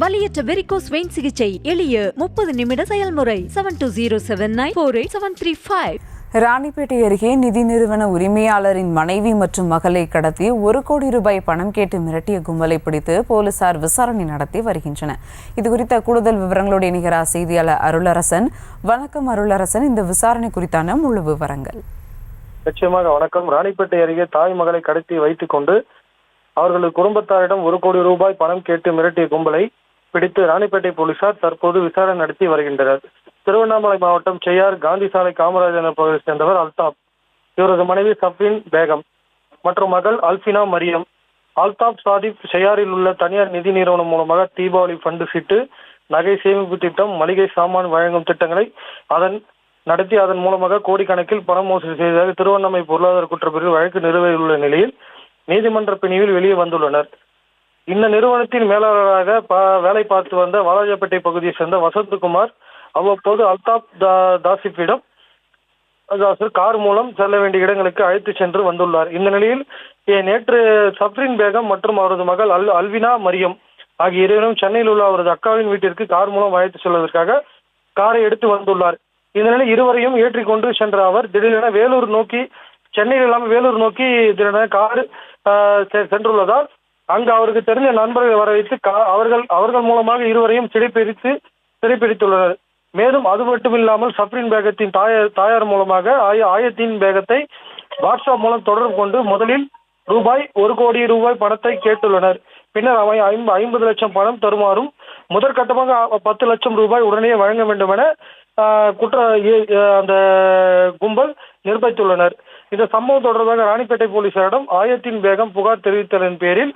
வலியற்ற varicose vein சிகிச்சை. எளிய முப்பது நிமிட செயல்முறை. Seven two zero seven nine four eight seven three five Ranipet அருகே நிதி நிறுவன உரிமையாளரின் மனைவி மற்றும் மகளை கடத்தி ஒரு கோடி ரூபாய் பணம் கேட்டு மிரட்டிய கும்பலை பிடித்து போலீசார் விசாரணை நடத்தி வருகின்றனர். இது குறித்த கூடுதல் விவரங்களோடு இணைகிறார் செய்தியாளர் அருளரசன். வணக்கம் அருளரசன். இந்த விசாரணை குறித்தான முழு விவரங்கள். நிச்சயமாக வணக்கம். ராணிப்பேட்டை அருகே தாய் மகளை கடத்தி வைத்துக் கொண்டு அவர்களது குடும்பத்தாரிடம் ஒரு கோடி ரூபாய் பணம் கேட்டு மிரட்டிய கும்பலை பிடித்து ராணிப்பேட்டை போலீசார் தற்போது விசாரணை நடத்தி வருகின்றனர். திருவண்ணாமலை மாவட்டம் செய்யார் காந்தி சாலை காமராஜர் பகுதியை சேர்ந்தவர் அல்தாப். இவரது மனைவி சஃபின் பேகம் மற்றும் மகள் அல்பினா மரியம். அல்தாப் சாதிப் செய்யாரில் உள்ள தனியார் நிதி நிறுவனம் மூலமாக தீபாவளி ஃபண்டு சீட்டு நகை சேமிப்பு திட்டம் மளிகை சாமான் வழங்கும் திட்டங்களை அதன் நடத்தி அதன் மூலமாக கோடிக்கணக்கில் பணம் மோசடி செய்ததாக திருவண்ணாமலை பொருளாதார குற்றப்பிரிவு வழக்கு நிறுவியுள்ள நிலையில் நீதிமன்ற பிணியில் வெளியே வந்துள்ளனர். இந்த நிறுவனத்தின் மேலாளராக வேலை பார்த்து வந்த வாலாஜாப்பேட்டை பகுதியை சேர்ந்த வசந்தகுமார் அவ்வப்போது அல்தாப் தா- தாசிப்பிடம் கார் மூலம் செல்ல வேண்டிய இடங்களுக்கு அழைத்து சென்று வந்துள்ளார். இந்த நிலையில் நேற்று சப்ரின் பேகம் மற்றும் அவரது மகள் அல் அல்வினா மரியம் ஆகிய இருவரும் சென்னையில் உள்ள அவரது அக்காவின் வீட்டிற்கு கார் மூலம் அழைத்து செல்வதற்காக காரை எடுத்து வந்துள்ளார். இந்த நிலையில் இருவரையும் ஏற்றிக்கொண்டு சென்ற அவர் திடீரென வேலூர் நோக்கி சென்னையில் இல்லாமல் வேலூர் நோக்கி திடீரென கார் செ- சென்றுள்ளதால் அங்கு அவருக்கு தெரிந்த நண்பர்களை வர வைத்து அவர்கள் அவர்கள் மூலமாக இருவரையும் சிறைப்பிடித்து சிறைப்பிடித்துள்ளனர். மேலும் அது மட்டுமில்லாமல் சப்ரின் பேகத்தின் தாயார் தாயார் மூலமாக ஆய ஆயத்தின் பேகத்தை வாட்ஸ்அப் மூலம் தொடர்பு கொண்டு முதலில் ரூபாய் ஒரு கோடி ரூபாய் பணத்தை கேட்டுள்ளனர். பின்னர் அவை ஐம்ப- ஐம்பது லட்சம் பணம் தருமாறும் முதற்கட்டமாக பத்து லட்சம் ரூபாய் உடனே வழங்க வேண்டும் என குற்ற அந்த கும்பல் நிர்பயித்துள்ளனர். இந்த சம்பவம் தொடர்பாக ராணிப்பேட்டை போலீசாரிடம் ஆயத்தின் பேகம் புகார் தெரிவித்ததன் பேரில்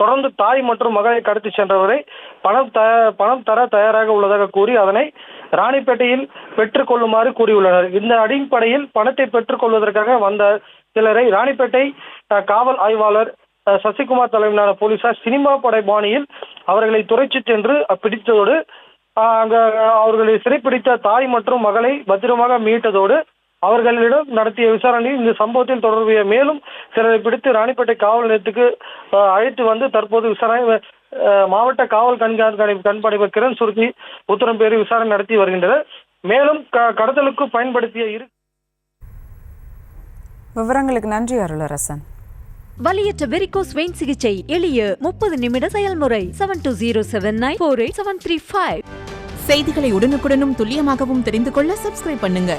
தொடர்ந்து தாய் மற்றும் மகளை கடத்தி சென்றவரை பணம் த பணம் தர தயாராக உள்ளதாக கூறி அதனை ராணிப்பேட்டையில் பெற்றுக்கொள்ளுமாறு கூறியுள்ளனர். இந்த அடிப்படையில் பணத்தை பெற்றுக்கொள்வதற்காக வந்த சிலரை ராணிப்பேட்டை காவல் ஆய்வாளர் சசிகுமார் தலைமையிலான போலீசார் சினிமா படை பாணியில் அவர்களை துரைச்சு சென்று பிடித்ததோடு அங்க அவர்களை சிறைப்பிடித்த தாய் மற்றும் மகளை பத்திரமாக மீட்டதோடு அவர்களிடம் நடத்திய விசாரணையில் இந்த சம்பவத்தில் தொடர்புடைய மேலும் சிலரை பிடித்து ராணிப்பேட்டை காவல் நிலையத்துக்கு அழைத்து வந்து தற்போது விசாரணை மாவட்ட காவல் கண்காணிப்பு கண்காணிப்பு கிரண் சுருக்கி உத்தரம் பேரி விசாரணை நடத்தி வருகின்றனர். மேலும் க- கடத்தலுக்கு பயன்படுத்திய இரு விவரங்களுக்கு நன்றி அருளரசன். வலியற்ற வெரிகோஸ் வெயின் சிகிச்சை எளிய முப்பது நிமிட செயல்முறை seven two zero seven nine four eight seven three five செய்திகளை உடனுக்குடனும் துல்லியமாகவும் தெரிந்து கொள்ள சப்ஸ்கிரைப் பண்ணுங்க.